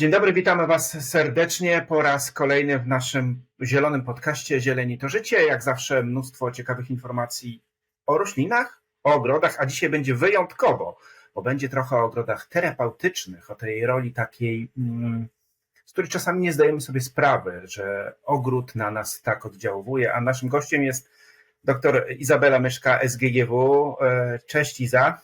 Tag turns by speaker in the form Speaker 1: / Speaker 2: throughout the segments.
Speaker 1: Dzień dobry, witamy Was serdecznie po raz kolejny w naszym zielonym podcaście Zieleni to Życie. Jak zawsze mnóstwo ciekawych informacji o roślinach, o ogrodach, a dzisiaj będzie wyjątkowo, bo będzie trochę o ogrodach terapeutycznych, o tej roli takiej, mm, z której czasami nie zdajemy sobie sprawy, że ogród na nas tak oddziałuje, a naszym gościem jest dr Izabela Myszka, SGGW. E, Cześć Iza.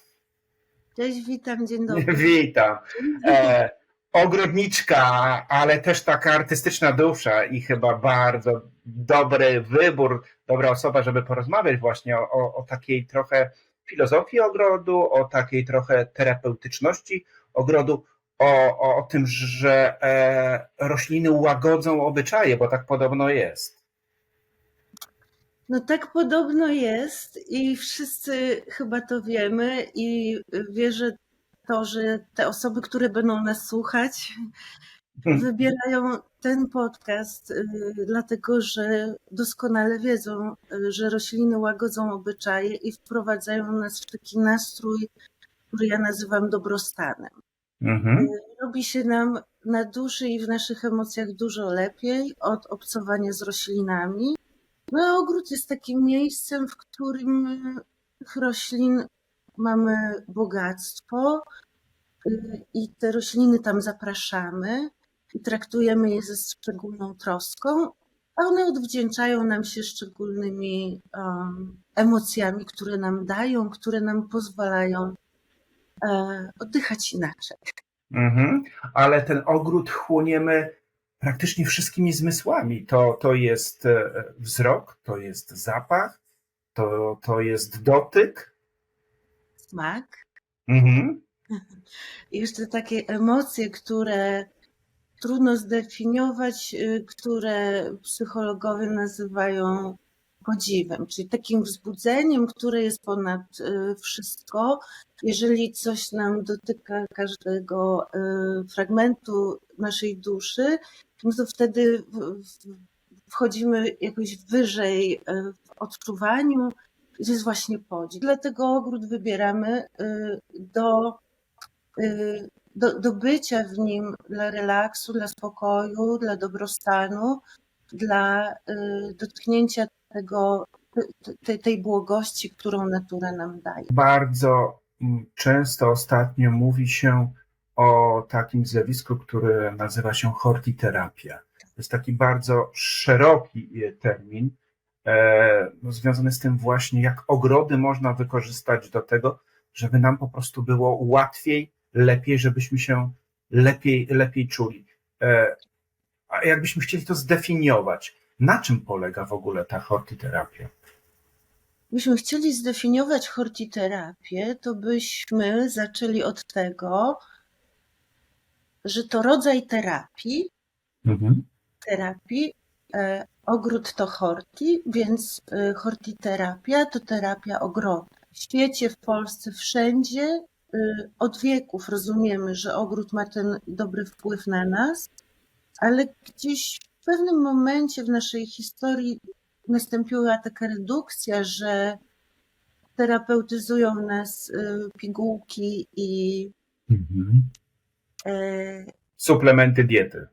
Speaker 2: Cześć, witam, dzień dobry.
Speaker 1: Witam. E, ogrodniczka, ale też taka artystyczna dusza i chyba bardzo dobry wybór, dobra osoba, żeby porozmawiać właśnie o, o, takiej trochę filozofii ogrodu, o takiej trochę terapeutyczności ogrodu, o, o, o tym, że e, rośliny łagodzą obyczaje, bo tak podobno jest.
Speaker 2: No tak podobno jest i wszyscy chyba to wiemy i wierzę to, że te osoby, które będą nas słuchać, wybierają ten podcast, y, dlatego że doskonale wiedzą, y, że rośliny łagodzą obyczaje i wprowadzają nas w taki nastrój, który ja nazywam dobrostanem.
Speaker 1: Mhm.
Speaker 2: Robi się nam na duszy i w naszych emocjach dużo lepiej od obcowania z roślinami. No a ogród jest takim miejscem, w którym tych roślin mamy bogactwo y, i te rośliny tam zapraszamy i traktujemy je ze szczególną troską, a one odwdzięczają nam się szczególnymi um, emocjami, które nam dają, które nam pozwalają e, oddychać inaczej.
Speaker 1: Mhm. Ale ten ogród chłoniemy praktycznie wszystkimi zmysłami. To, to jest e, wzrok, to jest zapach, to, to jest dotyk.
Speaker 2: Smak.
Speaker 1: Mhm.
Speaker 2: Jeszcze takie emocje, które trudno zdefiniować, y, które psychologowie nazywają podziwem, czyli takim wzbudzeniem, które jest ponad y, wszystko. Jeżeli coś nam dotyka każdego y, fragmentu naszej duszy, no to wtedy wchodzimy jakoś wyżej w odczuwaniu. Jest właśnie podziw. Dlatego ogród wybieramy do do, do bycia w nim dla relaksu, dla spokoju, dla dobrostanu, dla y, dotknięcia tego, tej, tej błogości, którą natura nam daje.
Speaker 1: Bardzo mm, często ostatnio mówi się o takim zjawisku, które nazywa się hortiterapia. To jest taki bardzo szeroki termin, no, związany z tym właśnie, jak ogrody można wykorzystać do tego, żeby nam po prostu było łatwiej lepiej, żebyśmy się lepiej, lepiej czuli. E, a jakbyśmy chcieli to zdefiniować, na czym polega w ogóle ta hortiterapia?
Speaker 2: Gdybyśmy chcieli zdefiniować hortiterapię, to byśmy zaczęli od tego, że to rodzaj terapii, mhm. terapii, e, ogród to horti, więc e, hortiterapia to terapia ogrodu. W świecie, w Polsce, wszędzie Y, od wieków rozumiemy, że ogród ma ten dobry wpływ na nas, ale gdzieś w pewnym momencie w naszej historii nastąpiła taka redukcja, że terapeutyzują nas pigułki i mhm.
Speaker 1: e, suplementy diety.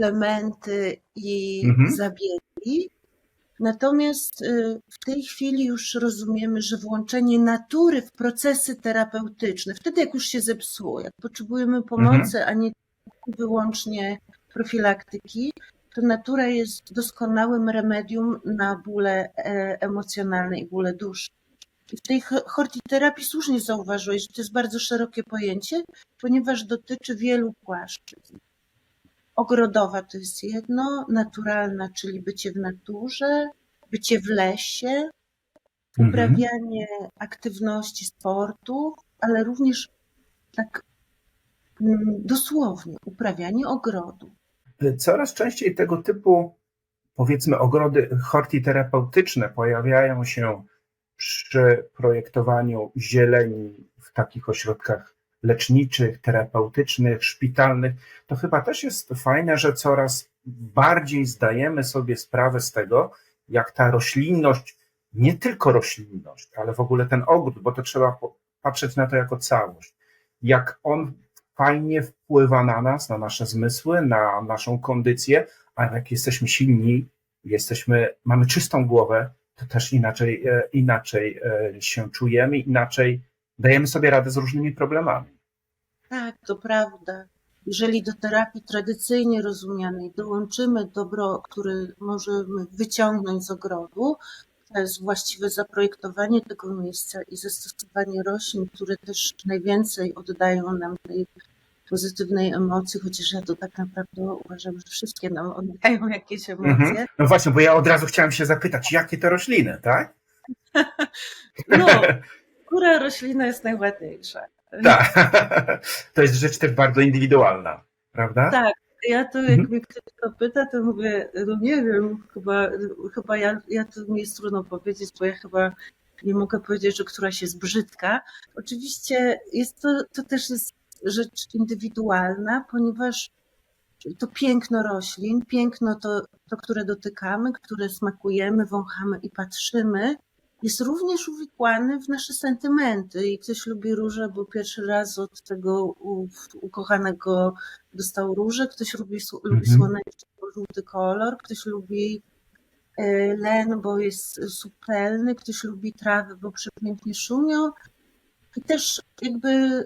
Speaker 2: Suplementy i mhm. zabiegi. Natomiast y, w tej chwili już rozumiemy, że włączenie natury w procesy terapeutyczne, wtedy jak już się zepsuło, jak potrzebujemy pomocy, mhm. a nie wyłącznie profilaktyki, to natura jest doskonałym remedium na bóle e, emocjonalne i bóle duszy. I w tej hortiterapii słusznie zauważyłeś, że to jest bardzo szerokie pojęcie, ponieważ dotyczy wielu płaszczyzn. Ogrodowa to jest jedno, naturalna, czyli bycie w naturze, bycie w lesie, mhm. uprawianie aktywności sportu, ale również tak mm, dosłownie uprawianie ogrodu.
Speaker 1: Coraz częściej tego typu, powiedzmy, ogrody hortiterapeutyczne pojawiają się przy projektowaniu zieleni w takich ośrodkach leczniczych, terapeutycznych, szpitalnych, to chyba też jest fajne, że coraz bardziej zdajemy sobie sprawę z tego, jak ta roślinność, nie tylko roślinność, ale w ogóle ten ogród, bo to trzeba patrzeć na to jako całość, jak on fajnie wpływa na nas, na nasze zmysły, na naszą kondycję, a jak jesteśmy silni, jesteśmy, mamy czystą głowę, to też inaczej, e, inaczej e, się czujemy, inaczej dajemy sobie radę z różnymi problemami.
Speaker 2: Tak, to prawda. Jeżeli do terapii tradycyjnie rozumianej dołączymy dobro, które możemy wyciągnąć z ogrodu, to jest właściwe zaprojektowanie tego miejsca i zastosowanie roślin, które też najwięcej oddają nam tej pozytywnej emocji, chociaż ja to tak naprawdę uważam, że wszystkie nam oddają jakieś emocje.
Speaker 1: Mhm. No właśnie, bo ja od razu chciałem się zapytać, jakie to rośliny, tak?
Speaker 2: No, która roślina jest najładniejsza?
Speaker 1: Tak. To jest rzecz też bardzo indywidualna, prawda?
Speaker 2: Tak. Ja to, jak
Speaker 1: Mhm.
Speaker 2: mnie ktoś to pyta, to mówię, no nie wiem, chyba, chyba ja, ja to mi jest trudno powiedzieć, bo ja chyba nie mogę powiedzieć, że któraś jest brzydka. Oczywiście jest to, to też jest rzecz indywidualna, ponieważ to piękno roślin, piękno to, to, które dotykamy, które smakujemy, wąchamy i patrzymy, jest również uwikłany w nasze sentymenty. I ktoś lubi róże, bo pierwszy raz od tego u- ukochanego dostał róże, ktoś lubi, sł- lubi
Speaker 1: Mhm.
Speaker 2: słoneczny, bo żółty kolor, ktoś lubi e, len, bo jest subtelny, ktoś lubi trawy, bo przepięknie szumią. I też jakby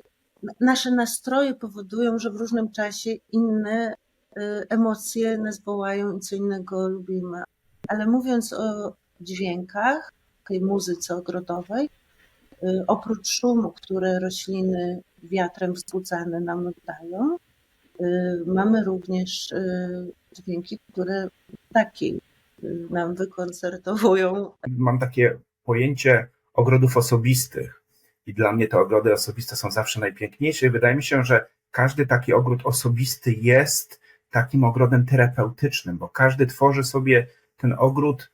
Speaker 2: nasze nastroje powodują, że w różnym czasie inne e, emocje nas wołają i co innego lubimy. Ale mówiąc o dźwiękach, tej muzyce ogrodowej, y, oprócz szumu, które rośliny wiatrem wzbudzane nam oddają, y, mamy również y, dźwięki, które ptaki nam wykoncertowują.
Speaker 1: Mam takie pojęcie ogrodów osobistych i dla mnie te ogrody osobiste są zawsze najpiękniejsze i wydaje mi się, że każdy taki ogród osobisty jest takim ogrodem terapeutycznym, bo każdy tworzy sobie ten ogród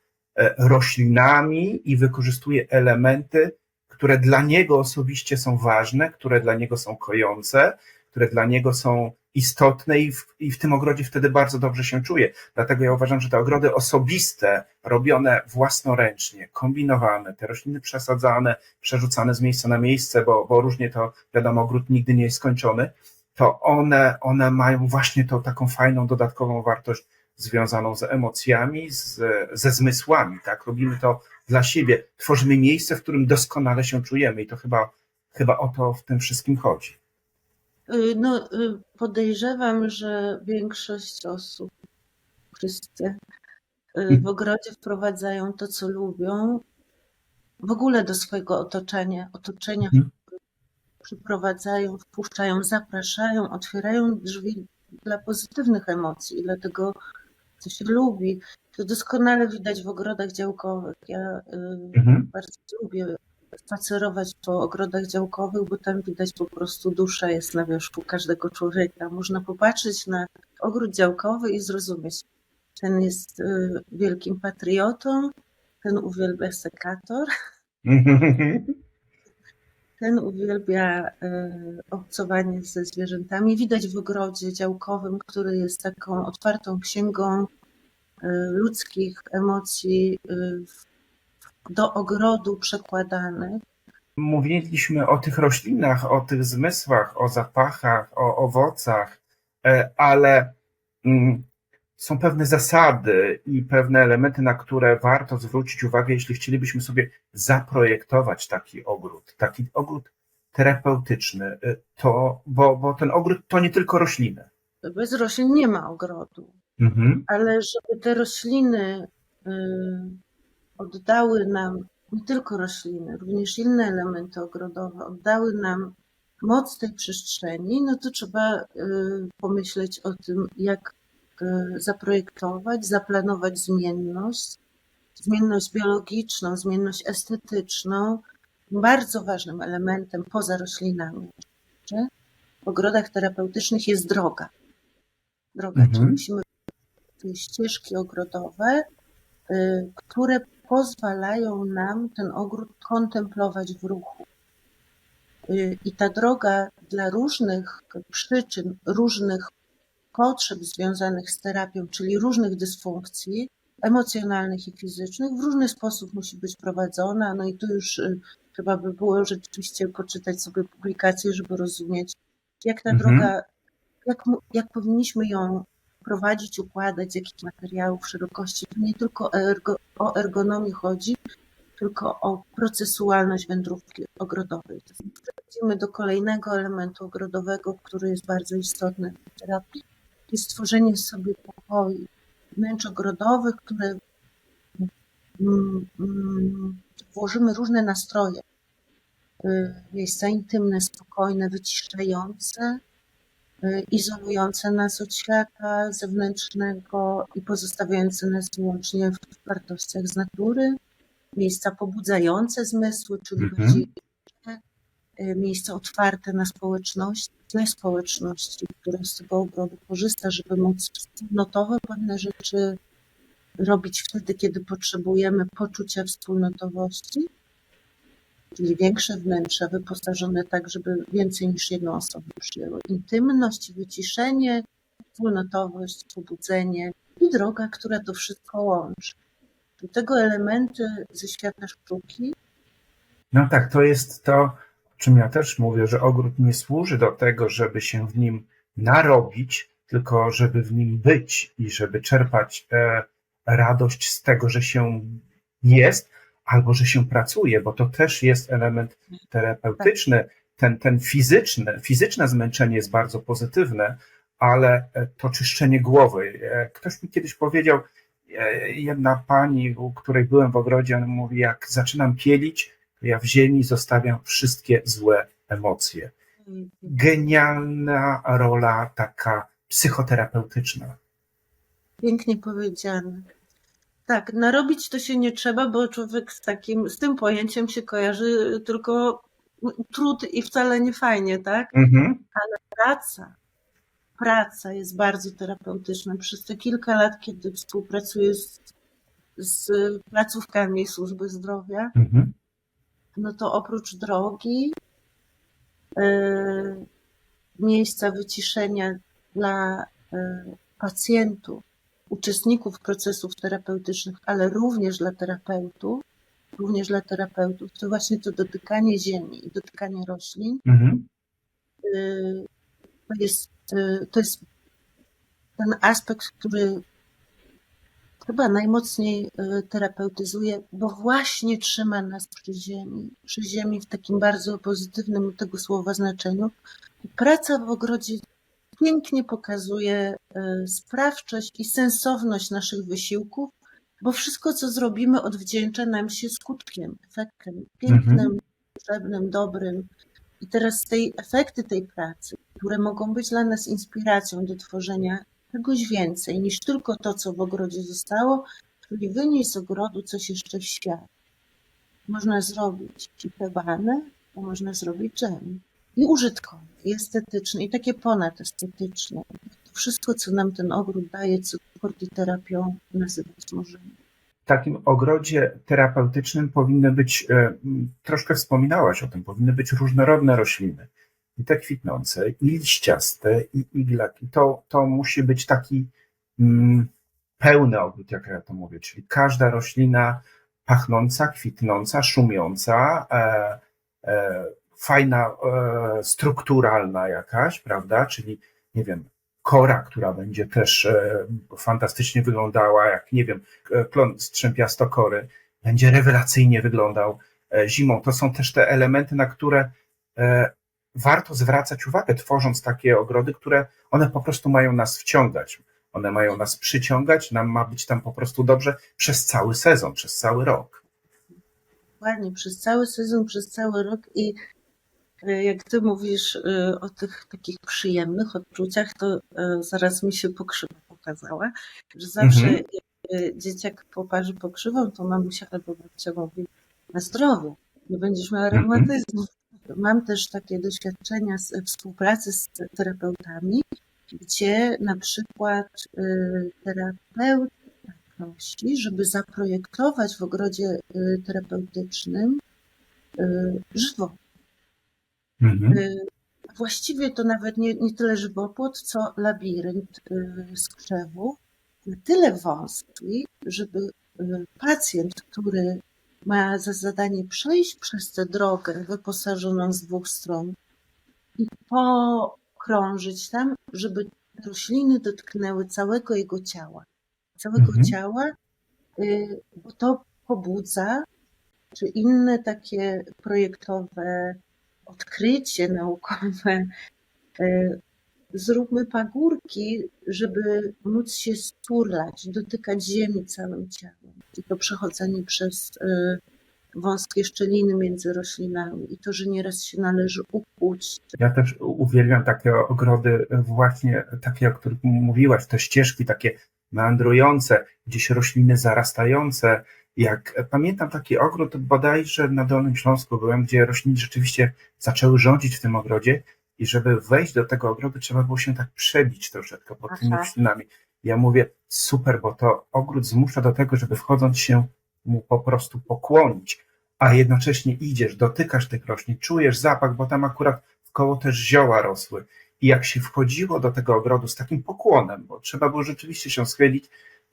Speaker 1: roślinami i wykorzystuje elementy, które dla niego osobiście są ważne, które dla niego są kojące, które dla niego są istotne i w, i w tym ogrodzie wtedy bardzo dobrze się czuje. Dlatego ja uważam, że te ogrody osobiste, robione własnoręcznie, kombinowane, te rośliny przesadzane, przerzucane z miejsca na miejsce, bo, bo różnie to, wiadomo, ogród nigdy nie jest skończony, to one, one mają właśnie tą taką fajną, dodatkową wartość związaną z emocjami, z, ze zmysłami, tak? Robimy to dla siebie. Tworzymy miejsce, w którym doskonale się czujemy i to chyba, chyba o to w tym wszystkim chodzi.
Speaker 2: Y, No, y, podejrzewam, że większość osób, wszyscy y, w ogrodzie wprowadzają to, co lubią, w ogóle do swojego otoczenia, otoczenia
Speaker 1: Mhm.
Speaker 2: przyprowadzają, wpuszczają, zapraszają, otwierają drzwi dla pozytywnych emocji i dla tego, co się lubi. To doskonale widać w ogrodach działkowych. Ja y,
Speaker 1: Mhm.
Speaker 2: bardzo lubię spacerować po ogrodach działkowych, bo tam widać po prostu dusza jest na wierzchu każdego człowieka. Można popatrzeć na ogród działkowy i zrozumieć, ten jest y, wielkim patriotą, ten uwielbia sekator, ten uwielbia y, obcowanie ze zwierzętami. Widać w ogrodzie działkowym, który jest taką otwartą księgą y, ludzkich emocji w- do ogrodu przekładanych.
Speaker 1: Mówiliśmy o tych roślinach, o tych zmysłach, o zapachach, o owocach, e, ale mm, są pewne zasady i pewne elementy, na które warto zwrócić uwagę, jeśli chcielibyśmy sobie zaprojektować taki ogród, taki ogród terapeutyczny, e, to, bo, bo ten ogród to nie tylko rośliny.
Speaker 2: Bez roślin nie ma ogrodu,
Speaker 1: Mhm.
Speaker 2: ale żeby te rośliny y, oddały nam, nie tylko rośliny, również inne elementy ogrodowe, oddały nam moc tej przestrzeni, no to trzeba y, pomyśleć o tym, jak y, zaprojektować, zaplanować zmienność, zmienność biologiczną, zmienność estetyczną. Bardzo ważnym elementem poza roślinami w ogrodach terapeutycznych jest droga. Droga,
Speaker 1: Mhm.
Speaker 2: czyli musimy ścieżki ogrodowe, y, które pozwalają nam ten ogród kontemplować w ruchu. Y, I ta droga dla różnych przyczyn, różnych potrzeb związanych z terapią, czyli różnych dysfunkcji emocjonalnych i fizycznych, w różny sposób musi być prowadzona. No i tu już y, trzeba by było rzeczywiście poczytać sobie publikacje, żeby rozumieć, jak ta
Speaker 1: Mhm.
Speaker 2: droga jak, jak powinniśmy ją prowadzić, układać, z jakich materiałów, szerokości. Tu nie tylko ergo, o ergonomię chodzi, tylko o procesualność wędrówki ogrodowej. Przechodzimy do kolejnego elementu ogrodowego, który jest bardzo istotny w terapii. Jest stworzenie sobie pokoi wnętrz ogrodowych, które mm, mm, włożymy różne nastroje. Y, Miejsca intymne, spokojne, wyciszające, y, izolujące nas od świata zewnętrznego i pozostawiające nas wyłącznie w wartościach z natury. Miejsca pobudzające zmysły, czyli
Speaker 1: Mhm.
Speaker 2: bardziej miejsca otwarte na społeczność, dla społeczności, która z tego ogrodu korzysta, żeby móc wspólnotowe pewne rzeczy robić wtedy, kiedy potrzebujemy poczucia wspólnotowości, czyli większe wnętrza wyposażone tak, żeby więcej niż jedną osobę przyjęło. Intymność, wyciszenie, wspólnotowość, pobudzenie i droga, która to wszystko łączy. Do tego elementy ze świata sztuki
Speaker 1: No tak, to jest to, czym ja też mówię, że ogród nie służy do tego, żeby się w nim narobić, tylko żeby w nim być i żeby czerpać e, radość z tego, że się jest albo że się pracuje, bo to też jest element terapeutyczny. Ten, ten fizyczny, fizyczne zmęczenie jest bardzo pozytywne, ale e, to czyszczenie głowy. E, Ktoś mi kiedyś powiedział, jedna pani, u której byłem w ogrodzie, ona mówi, jak zaczynam pielić, ja w ziemi zostawiam wszystkie złe emocje. Genialna rola taka psychoterapeutyczna.
Speaker 2: Pięknie powiedziane. Tak, narobić to się nie trzeba, bo człowiek z takim, z tym pojęciem się kojarzy tylko trud i wcale nie fajnie, tak?
Speaker 1: Mhm.
Speaker 2: Praca, praca jest bardzo terapeutyczna. Przez te kilka lat, kiedy współpracuję z, z placówkami służby zdrowia,
Speaker 1: Mhm.
Speaker 2: No to oprócz drogi, y, miejsca wyciszenia dla y, pacjentów, uczestników procesów terapeutycznych, ale również dla terapeutów, również dla terapeutów, to właśnie to dotykanie ziemi i dotykanie roślin
Speaker 1: Mhm.
Speaker 2: y, to jest, to jest ten aspekt, który chyba najmocniej y, terapeutyzuje, bo właśnie trzyma nas przy ziemi, przy ziemi w takim bardzo pozytywnym tego słowa znaczeniu. Praca w ogrodzie pięknie pokazuje y, sprawczość i sensowność naszych wysiłków, bo wszystko, co zrobimy, odwdzięcza nam się skutkiem, efektem pięknym, potrzebnym, dobrym. I teraz tej efekty tej pracy, które mogą być dla nas inspiracją do tworzenia czegoś więcej niż tylko to, co w ogrodzie zostało, czyli wynieść z ogrodu coś jeszcze w świat. Można zrobić ikebane, a można zrobić dżem. I użytkowy, i estetyczny, i takie ponadestetyczne. To wszystko, co nam ten ogród daje, co terapią nazywać możemy.
Speaker 1: W takim ogrodzie terapeutycznym powinny być, e, troszkę wspominałaś o tym, powinny być różnorodne rośliny. I te kwitnące, i liściaste, i iglaki. To, to musi być taki mm, pełny ogród, jak ja to mówię, czyli każda roślina pachnąca, kwitnąca, szumiąca, e, e, fajna, e, strukturalna jakaś, prawda? Czyli, nie wiem, kora, która będzie też e, fantastycznie wyglądała, jak nie wiem, e, klon strzępiastokory, będzie rewelacyjnie wyglądał e, zimą. To są też te elementy, na które e, warto zwracać uwagę, tworząc takie ogrody, które one po prostu mają nas wciągać. One mają nas przyciągać, nam ma być tam po prostu dobrze przez cały sezon, przez cały rok.
Speaker 2: Dokładnie, przez cały sezon, przez cały rok i y, jak ty mówisz y, o tych takich przyjemnych odczuciach, to y, zaraz mi się pokrzywa pokazała, że zawsze
Speaker 1: Mhm.
Speaker 2: jak dzieciak poparzy pokrzywą, to mamusia albo babcia mówi na zdrowie, nie będziesz miała
Speaker 1: Mhm.
Speaker 2: reumatyzmu. Mam też takie doświadczenia z współpracy z terapeutami, gdzie na przykład y, terapeuta prosi, żeby zaprojektować w ogrodzie y, terapeutycznym y, żywopłot.
Speaker 1: Mhm.
Speaker 2: Właściwie to nawet nie, nie tyle żywopłot, co labirynt z krzewów, na tyle wąski, żeby pacjent, który ma za zadanie przejść przez tę drogę wyposażoną z dwóch stron i po krążyć tam, żeby rośliny dotknęły całego jego ciała. Całego
Speaker 1: Mhm.
Speaker 2: ciała, y, bo to pobudza, czy inne takie projektowe odkrycie naukowe. Y, Zróbmy pagórki, żeby móc się sturlać, dotykać ziemi całym ciałem. I to przechodzenie przez y, wąskie szczeliny między roślinami i to, że nieraz się należy ukuć.
Speaker 1: Ja też uwielbiam takie ogrody, właśnie takie, o których mówiłaś, te ścieżki takie meandrujące, gdzieś rośliny zarastające. Jak pamiętam taki ogród bodajże na Dolnym Śląsku byłem, gdzie rośliny rzeczywiście zaczęły rządzić w tym ogrodzie i żeby wejść do tego ogrodu trzeba było się tak przebić troszeczkę pod tymi
Speaker 2: Aha.
Speaker 1: roślinami. Ja mówię, super, bo to ogród zmusza do tego, żeby wchodząc się mu po prostu pokłonić, a jednocześnie idziesz, dotykasz tych roślin, czujesz zapach, bo tam akurat w koło też zioła rosły. I jak się wchodziło do tego ogrodu z takim pokłonem, bo trzeba było rzeczywiście się schylić,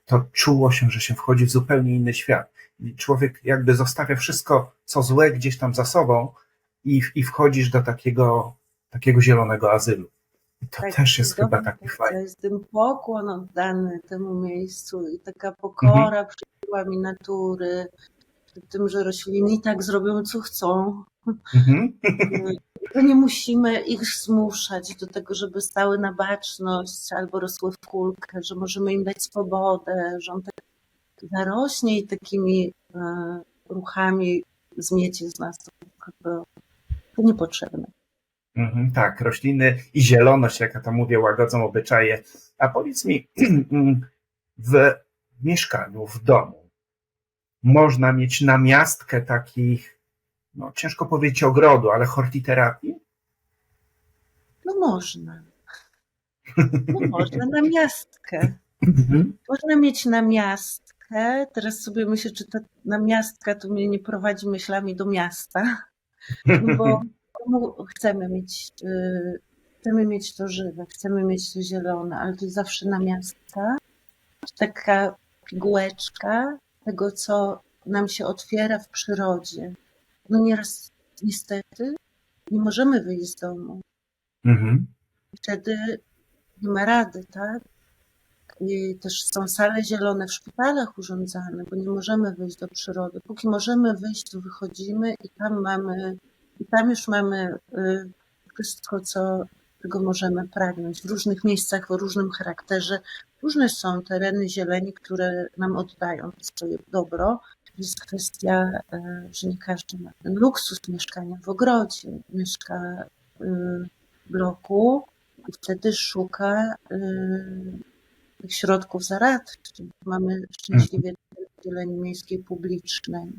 Speaker 1: to czuło się, że się wchodzi w zupełnie inny świat. I człowiek jakby zostawia wszystko, co złe gdzieś tam za sobą i, i wchodzisz do takiego, takiego zielonego azylu. I to
Speaker 2: Tak,
Speaker 1: też jest chyba taki
Speaker 2: To
Speaker 1: fajny.
Speaker 2: jest ten pokłon oddany temu miejscu i taka pokora przed siłami natury, przed tym, że rośliny i tak zrobią, co chcą.
Speaker 1: Mhm.
Speaker 2: To nie musimy ich zmuszać do tego, żeby stały na baczność albo rosły w kulkę, że możemy im dać swobodę, że on tak zarośnie i takimi e, ruchami zmiecie z nas. To, to niepotrzebne.
Speaker 1: Mhm, tak, rośliny i zieloność, jak ja to mówię, łagodzą obyczaje. A powiedz mi, w mieszkaniu, w domu można mieć namiastkę takich, no ciężko powiedzieć ogrodu, ale hortiterapii?
Speaker 2: No można. No można na miastkę. Można mieć namiastkę. Teraz sobie myślę, czy ta namiastka to mnie nie prowadzi myślami do miasta, bo chcemy mieć, y, chcemy mieć to żywe, chcemy mieć to zielone, ale to jest zawsze namiastka. Taka pigułeczka tego, co nam się otwiera w przyrodzie. No nieraz niestety nie możemy wyjść z domu.
Speaker 1: Mhm.
Speaker 2: Wtedy nie ma rady, tak? I też są sale zielone w szpitalach urządzane, bo nie możemy wyjść do przyrody. Póki możemy wyjść, to wychodzimy i tam mamy, i tam już mamy y, wszystko, co czego możemy pragnąć. W różnych miejscach, o różnym charakterze. Różne są tereny zieleni, które nam oddają swoje dobro. Jest kwestia, y, że nie każdy ma ten luksus mieszkania w ogrodzie, mieszka y, w bloku i wtedy szuka y, tych środków zaradczych. Mamy szczęśliwie zieleni miejskiej publicznej,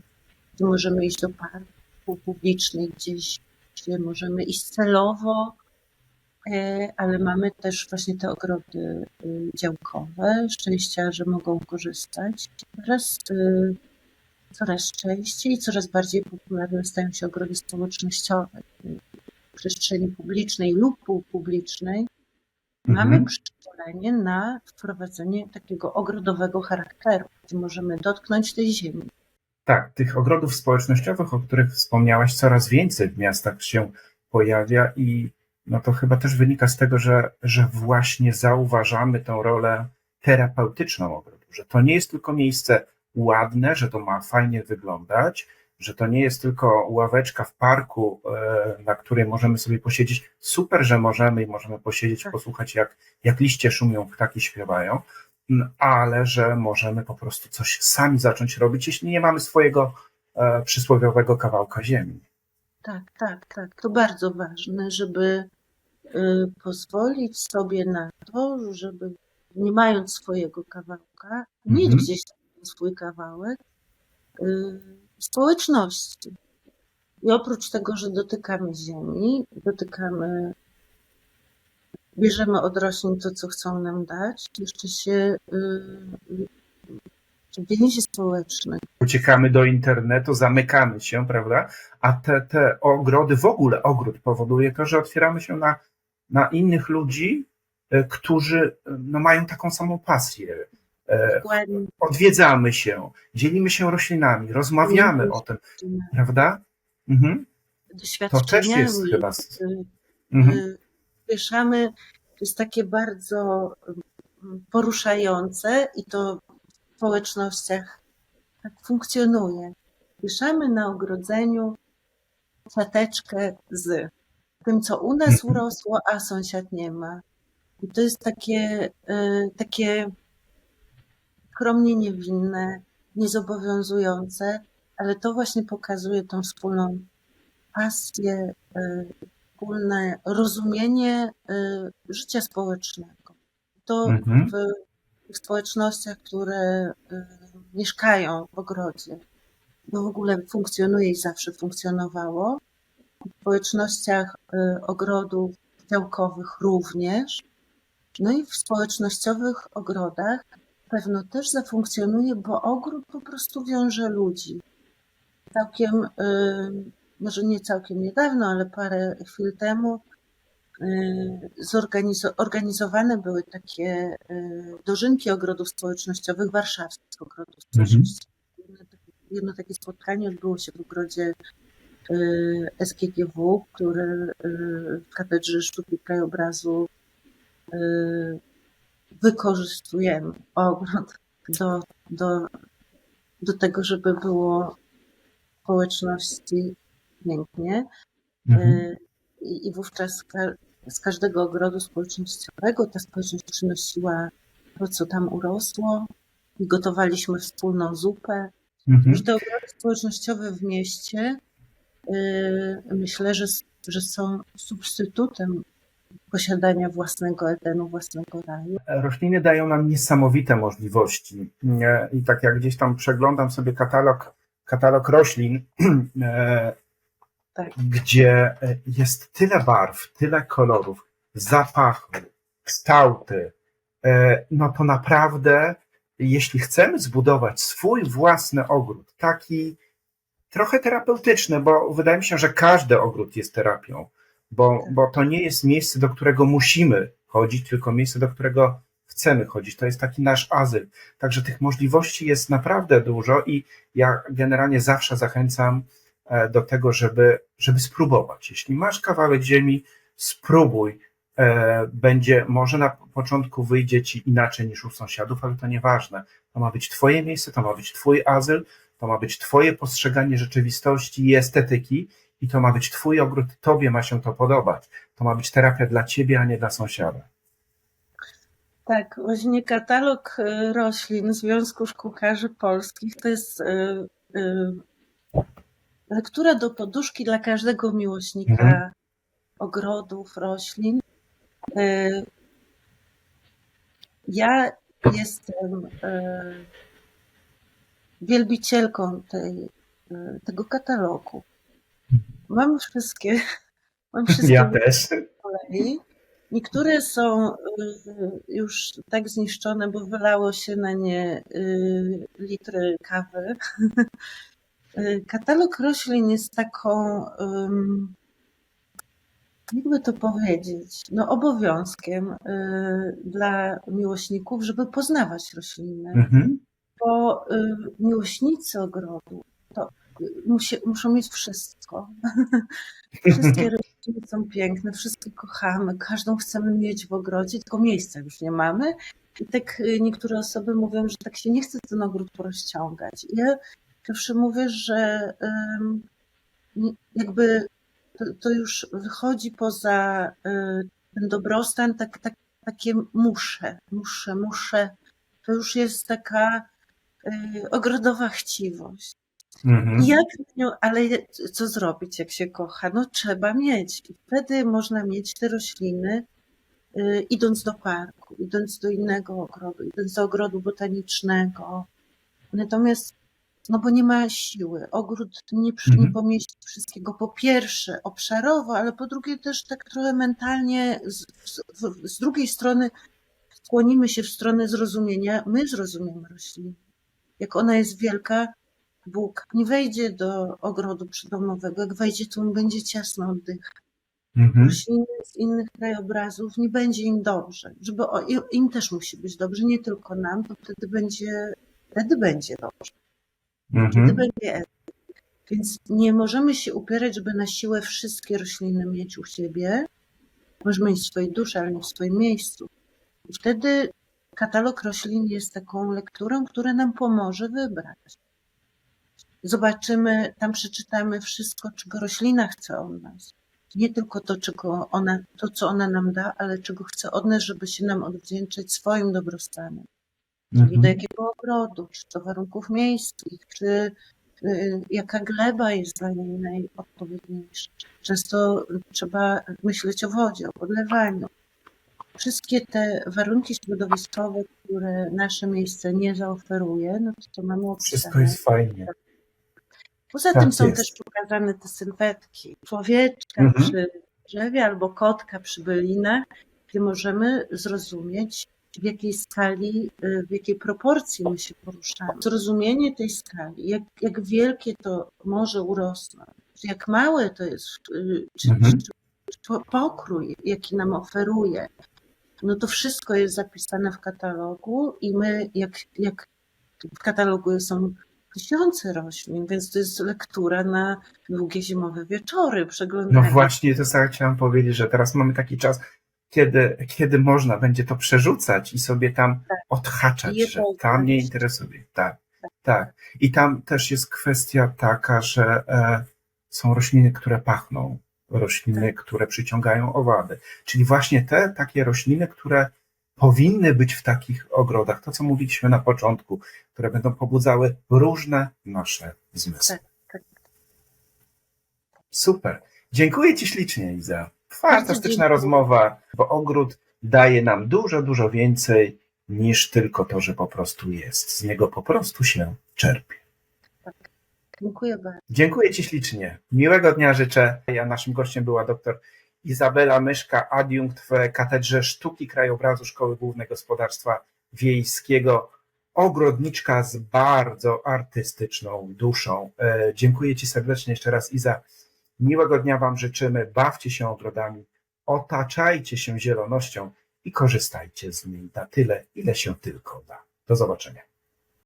Speaker 2: gdzie możemy iść do parku publicznej gdzieś, gdzie możemy iść celowo, e, ale mamy też właśnie te ogrody y, działkowe. Szczęścia, że mogą korzystać. Teraz y, coraz częściej i coraz bardziej popularne stają się ogrody społecznościowe w przestrzeni publicznej lub półpublicznej. Mamy
Speaker 1: Mhm.
Speaker 2: przyzwolenie na wprowadzenie takiego ogrodowego charakteru, gdzie możemy dotknąć tej ziemi.
Speaker 1: Tak, tych ogrodów społecznościowych, o których wspomniałaś, coraz więcej w miastach się pojawia i no to chyba też wynika z tego, że, że właśnie zauważamy tę rolę terapeutyczną ogrodu, że to nie jest tylko miejsce ładne, że to ma fajnie wyglądać, że to nie jest tylko ławeczka w parku, e, na której możemy sobie posiedzieć. Super, że możemy i możemy posiedzieć,
Speaker 2: Tak.
Speaker 1: posłuchać, jak, jak liście szumią, ptaki śpiewają, ale że możemy po prostu coś sami zacząć robić, jeśli nie mamy swojego e, przysłowiowego kawałka ziemi.
Speaker 2: Tak, tak, tak. To bardzo ważne, żeby y, pozwolić sobie na to, żeby nie mając swojego kawałka, mieć
Speaker 1: Mhm.
Speaker 2: gdzieś swój kawałek y, społeczności. I oprócz tego, że dotykamy ziemi, dotykamy, bierzemy od roślin to, co chcą nam dać, jeszcze się y, y, więzi społeczne.
Speaker 1: Uciekamy do internetu, zamykamy się, prawda? A te, te ogrody, w ogóle ogród powoduje to, że otwieramy się na, na innych ludzi, e, którzy e, no, mają taką samą pasję. E,
Speaker 2: Dokładnie.
Speaker 1: Odwiedzamy się, dzielimy się roślinami, rozmawiamy o tym, prawda? Mhm. To też jest chyba.
Speaker 2: y,
Speaker 1: Mhm.
Speaker 2: Przyspieszamy, jest takie bardzo mm, poruszające i to w społecznościach tak funkcjonuje. Wieszamy na ogrodzeniu siateczkę z tym, co u nas
Speaker 1: Mhm.
Speaker 2: urosło, a sąsiad nie ma. I to jest takie, y, takie skromnie niewinne, niezobowiązujące, ale to właśnie pokazuje tą wspólną pasję, y, wspólne rozumienie y, życia społecznego. To
Speaker 1: Mhm.
Speaker 2: w tych społecznościach, które y, mieszkają w ogrodzie, no w ogóle funkcjonuje i zawsze funkcjonowało. W społecznościach y, ogrodów działkowych również. No i w społecznościowych ogrodach pewno też zafunkcjonuje, bo ogród po prostu wiąże ludzi. Całkiem, może nie całkiem niedawno, ale parę chwil temu y, zorganizo- organizowane były takie y, dożynki ogrodów społecznościowych, warszawskich ogrodów
Speaker 1: Mhm.
Speaker 2: społecznościowych. Jedno, takie- jedno takie spotkanie odbyło się w ogrodzie y, SGGW, który w Katedrze Sztuki Krajobrazu wykorzystujemy ogród do, do, do tego, żeby było społeczności pięknie.
Speaker 1: Mhm.
Speaker 2: Y, I, I wówczas z każdego ogrodu społecznościowego ta społeczność przynosiła to, co tam urosło i gotowaliśmy wspólną zupę.
Speaker 1: Mhm.
Speaker 2: Już te ogrody społecznościowe w mieście y, myślę, że, że są substytutem posiadania własnego Edenu, własnego raju.
Speaker 1: Rośliny dają nam niesamowite możliwości. I tak jak gdzieś tam przeglądam sobie katalog, katalog roślin, e,
Speaker 2: Tak.
Speaker 1: gdzie jest tyle barw, tyle kolorów, zapachu, kształty, e, no to naprawdę, jeśli chcemy zbudować swój własny ogród, taki trochę terapeutyczny, bo wydaje mi się, że każdy ogród jest terapią, bo, bo to nie jest miejsce, do którego musimy chodzić, tylko miejsce, do którego chcemy chodzić. To jest taki nasz azyl. Także tych możliwości jest naprawdę dużo i ja generalnie zawsze zachęcam e, do tego, żeby, żeby spróbować. Jeśli masz kawałek ziemi, spróbuj. E, Będzie, może na początku wyjdzie ci inaczej niż u sąsiadów, ale to nieważne. To ma być twoje miejsce, to ma być twój azyl, to ma być twoje postrzeganie rzeczywistości i estetyki i to ma być twój ogród, tobie ma się to podobać. To ma być terapia dla ciebie, a nie dla sąsiada.
Speaker 2: Tak, właśnie katalog y, roślin Związku Szkółkarzy Polskich to jest lektura do poduszki dla każdego miłośnika
Speaker 1: Mhm.
Speaker 2: ogrodów, roślin. Y, Ja jestem y, wielbicielką tej, y, tego katalogu. Mam wszystkie, mam wszystkie
Speaker 1: Ja też.
Speaker 2: kolei. Niektóre są już tak zniszczone, bo wylało się na nie litry kawy. Y, Katalog roślin jest taką, jakby to powiedzieć, no obowiązkiem y, dla miłośników, żeby poznawać rośliny
Speaker 1: Mhm.
Speaker 2: bo y, miłośnicy ogrodu to musi, muszą mieć wszystko. Wszystkie rośliny są piękne, wszystkie kochamy, każdą chcemy mieć w ogrodzie, tylko miejsca już nie mamy. I tak niektóre osoby mówią, że tak się nie chce ten ogród porozciągać. Ja zawsze mówię, że jakby to, to już wychodzi poza y, ten dobrostan, tak, tak, takie muszę, muszę, muszę. To już jest taka y, ogrodowa chciwość.
Speaker 1: Mhm.
Speaker 2: Jak, ale co zrobić, jak się kocha? No trzeba mieć. I wtedy można mieć te rośliny, y, idąc do parku, idąc do innego ogrodu, idąc do ogrodu botanicznego. Natomiast, no bo nie ma siły. Ogród nie, nie
Speaker 1: Mhm.
Speaker 2: pomieści wszystkiego. Po pierwsze obszarowo, ale po drugie też tak trochę mentalnie. Z, z, z drugiej strony skłonimy się w stronę zrozumienia. My zrozumiemy roślinę. Jak ona jest wielka, Bóg nie wejdzie do ogrodu przydomowego. Jak wejdzie, to mu będzie ciasno oddychać.
Speaker 1: Mhm.
Speaker 2: Rośliny z innych krajobrazów nie będzie im dobrze. Żeby o, im- też musi być dobrze, nie tylko nam, to wtedy będzie, wtedy będzie dobrze.
Speaker 1: Mhm.
Speaker 2: będzie efekt. Więc nie możemy się upierać, żeby na siłę wszystkie rośliny mieć u siebie, Możemy mieć w swojej duszy, ale nie w swoim miejscu. I wtedy katalog roślin jest taką lekturą, która nam pomoże wybrać. Zobaczymy, tam przeczytamy wszystko, czego roślina chce od nas. Nie tylko to, czego ona, to, co ona nam da, ale czego chce od nas, żeby się nam odwdzięczyć swoim dobrostanem. Czyli
Speaker 1: Mhm.
Speaker 2: do jakiego ogrodu, czy do warunków miejskich, czy y, jaka gleba jest dla niej najodpowiedniejsza. Często trzeba myśleć o wodzie, o podlewaniu. Wszystkie te warunki środowiskowe, które nasze miejsce nie zaoferuje, no to, to mamy
Speaker 1: Wszystko
Speaker 2: opisane.
Speaker 1: jest fajnie.
Speaker 2: Poza
Speaker 1: tak
Speaker 2: tym są
Speaker 1: jest.
Speaker 2: też pokazane te sylwetki. Człowieczka
Speaker 1: Mhm.
Speaker 2: przy drzewie albo kotka przy bylinach, gdzie możemy zrozumieć, w jakiej skali, y, w jakiej proporcji my się poruszamy. Zrozumienie tej skali, jak, jak wielkie to może urosnąć, jak małe to jest, y, czy,
Speaker 1: Mhm.
Speaker 2: czy, czy pokrój, jaki nam oferuje, no to wszystko jest zapisane w katalogu i my, jak, jak w katalogu są tysiące roślin, więc to jest lektura na długie zimowe wieczory,
Speaker 1: No
Speaker 2: przeglądanie.
Speaker 1: właśnie, to chciałam powiedzieć, że teraz mamy taki czas, kiedy, kiedy można będzie to przerzucać i sobie tam odhaczać,
Speaker 2: Je
Speaker 1: że tam mnie interesuje. Tak, tak. I tam też jest kwestia taka, że e, są rośliny, które pachną, rośliny, które przyciągają owady. Czyli właśnie te takie rośliny, które powinny być w takich ogrodach, to co mówiliśmy na początku, które będą pobudzały różne nasze zmysły.
Speaker 2: Tak, tak.
Speaker 1: Super. Dziękuję Ci ślicznie, Iza. Fantastyczna rozmowa, bo ogród daje nam dużo, dużo więcej niż tylko to, że po prostu jest. Z niego po prostu się czerpie.
Speaker 2: Dziękuję bardzo.
Speaker 1: Dziękuję Ci ślicznie. Miłego dnia życzę. Ja naszym gościem była dr Izabela Myszka, adiunkt w Katedrze Sztuki Krajobrazu Szkoły Głównej Gospodarstwa Wiejskiego. Ogrodniczka z bardzo artystyczną duszą. E, Dziękuję Ci serdecznie jeszcze raz, Iza. Miłego dnia Wam życzymy. Bawcie się ogrodami, otaczajcie się zielonością i korzystajcie z niej na tyle, ile się tylko da. Do zobaczenia.